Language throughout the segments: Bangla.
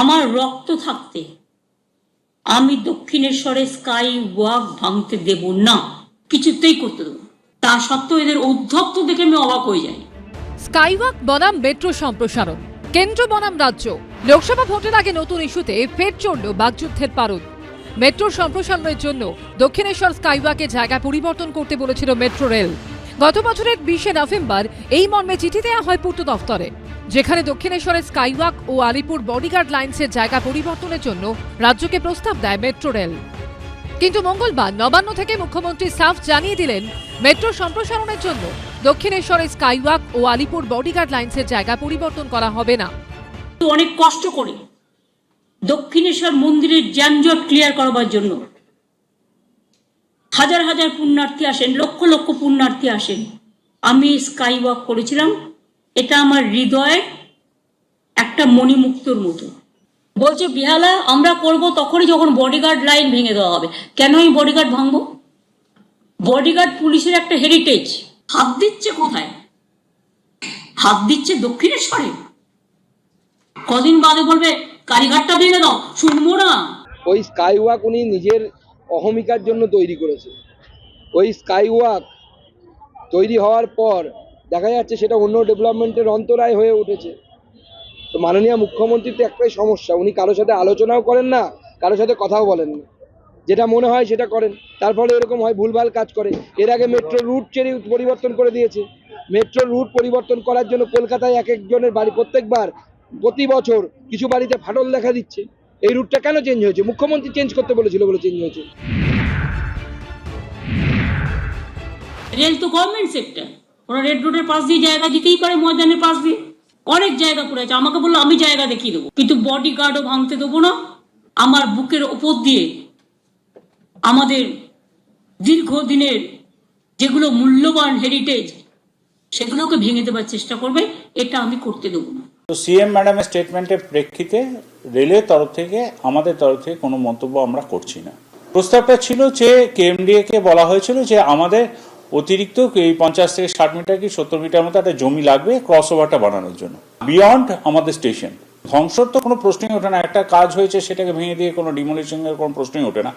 আমার রক্ত থাকতে আমি দক্ষিণেশ্বরে স্কাই ওয়াক ভাঙতে দেব না। কিছুতেই করতে দেবো তা সত্ত্বেও এদের উদ্ধত্ত দেখে আমি অবাক হয়ে যাই। স্কাইওয়াক বনাম মেট্রো সম্প্রসারণ। কেন্দ্র বনাম রাজ্য। লোকসভা ভোটের আগে নতুন ইস্যুতে ফের চড়ল বাগযুদ্ধের পারদ। মেট্রো সম্প্রসারণের জন্য দক্ষিণেশ্বর স্কাইওয়াকে জায়গা পরিবর্তন করতে বলেছিল মেট্রো রেল। গত বছরের বিশে নভেম্বর এই মর্মে চিঠি দেওয়া হয় পূর্ত দফতরে। যেখানে দক্ষিণেশ্বরের স্কাইওয়াক ও আলিপুর বডিগার্ড লাইন্সের জায়গা পরিবর্তনের জন্য রাজ্যকে প্রস্তাব দেয় মেট্রো রেল। কিন্তু মঙ্গলবার নবান্ন থেকে মুখ্যমন্ত্রী সাফ জানিয়ে দিলেন, মেট্রো সম্প্রসারণের জন্য দক্ষিণেশ্বরের স্কাইওয়াক ও আলিপুর বডিগার্ড লাইন্সের জায়গা পরিবর্তন করা হবে না। অনেক কষ্ট করে দক্ষিণেশ্বর মন্দিরের যানজট ক্লিয়ার করবার জন্য হাজার হাজার পুণ্যার্থী আসেন, লক্ষ লক্ষ পুণ্যার্থী আসেন। আমি স্কাই ওয়াক করেছিলাম এটা আমার হৃদয়ের একটা মণিমুক্তর মতো। বলছে, বিহালা, আমরা করব তখনই যখন বডিগার্ড লাইন ভেঙে দেওয়া হবে। কেন আমি বডিগার্ড ভাঙবো? বডিগার্ড পুলিশের একটা হেরিটেজ হাত দিচ্ছে কোথায়? হাত দিচ্ছে দক্ষিণেশ্বরে। কদিন বাদে বলবে, কালীঘাটটা ভেঙে দাও, শুনব না। ওই স্কাই ওয়াক উনি নিজের অহমিকার জন্য তৈরি করেছে। ওই স্কাই ওয়াক তৈরি হওয়ার পর দেখা যাচ্ছে সেটা অন্য ডেভেলপমেন্টের অন্তরায় হয়ে উঠেছে। তো মাননীয় মুখ্যমন্ত্রীর তো একটাই সমস্যা, উনি কারোর সাথে আলোচনাও করেন না কারোর সাথে কথাও বলেন না। যেটা মনে হয় সেটা করেন, তার ফলে এরকম হয় ভুলভাল কাজ করে। এর আগে মেট্রো রুট চেরি পরিবর্তন করে দিয়েছে। মেট্রো রুট পরিবর্তন করার জন্য কলকাতায় এক একজনের বাড়ি প্রত্যেকবার প্রতি বছর কিছু বাড়িতে ফাটল দেখা দিচ্ছে। এই রুটটা কেন চেঞ্জ হয়েছে? মুখ্যমন্ত্রী চেঞ্জ করতে বলেছিল বলে চেঞ্জ হয়েছে। রেল তো গভর্নমেন্ট সেক্টর ওরা রেড রোডের পাশ দিয়ে জায়গা দিতেই পারে, ময়দানের পাশ দিয়ে। অনেক জায়গা পড়ে আছে, আমাকে বলল, আমি জায়গা দেখিয়ে দেবো। কিন্তু বডি গার্ডও ভাঙতে দেবো না। আমার বুকের ওপর দিয়ে আমাদের দীর্ঘদিনের যেগুলো মূল্যবান হেরিটেজ সেগুলোকে ভেঙে দেবার চেষ্টা করবে। এটা আমি করতে দেবো না। তো সিএম ম্যাডামের স্টেটমেন্টের প্রেক্ষিতে রেলের তরফ থেকে, আমাদের তরফ থেকে কোনো মন্তব্য আমরা করছি না। প্রস্তাবটা ছিল যে কেএমডিএ কে বলা হয়েছিল যে আমাদের অতিরিক্ত এই পঞ্চাশ থেকে ষাট মিটার কি সত্তর মিটার মতো একটা জমি লাগবে ক্রস ওভারটা বানানোর জন্য। বিয়ন্ড আমাদের স্টেশন ধ্বংসর তো কোনো প্রশ্নই ওঠে না। একটা কাজ হয়েছে সেটাকে ভেঙে দিয়ে কোনো ডিমোলিশনের কোনো প্রশ্নই ওঠে না।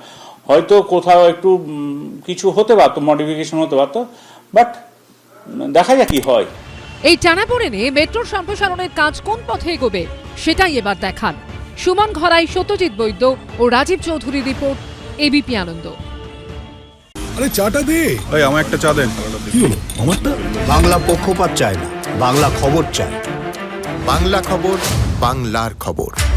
হয়তো কোথাও একটু কিছু হতে পারতো মডিফিকেশন হতে পারতো বাট দেখা যাক কি হয়। এই টানাপোড়েনে মেট্রোর সম্প্রসারণের কাজ কোন পথে এগোবে, সেটাই এবার দেখান সুমন ঘরাই, সত্যজিৎ বৈদ্য ও রাজীব চৌধুরী রিপোর্ট এবিপি আনন্দ। আরে চাটা দে। ওই আমার একটা চা দেন। কি হলো? আমারটা? বাংলা পক্ষপাত চায় না বাংলা খবর চায়। বাংলা খবর বাংলার খবর।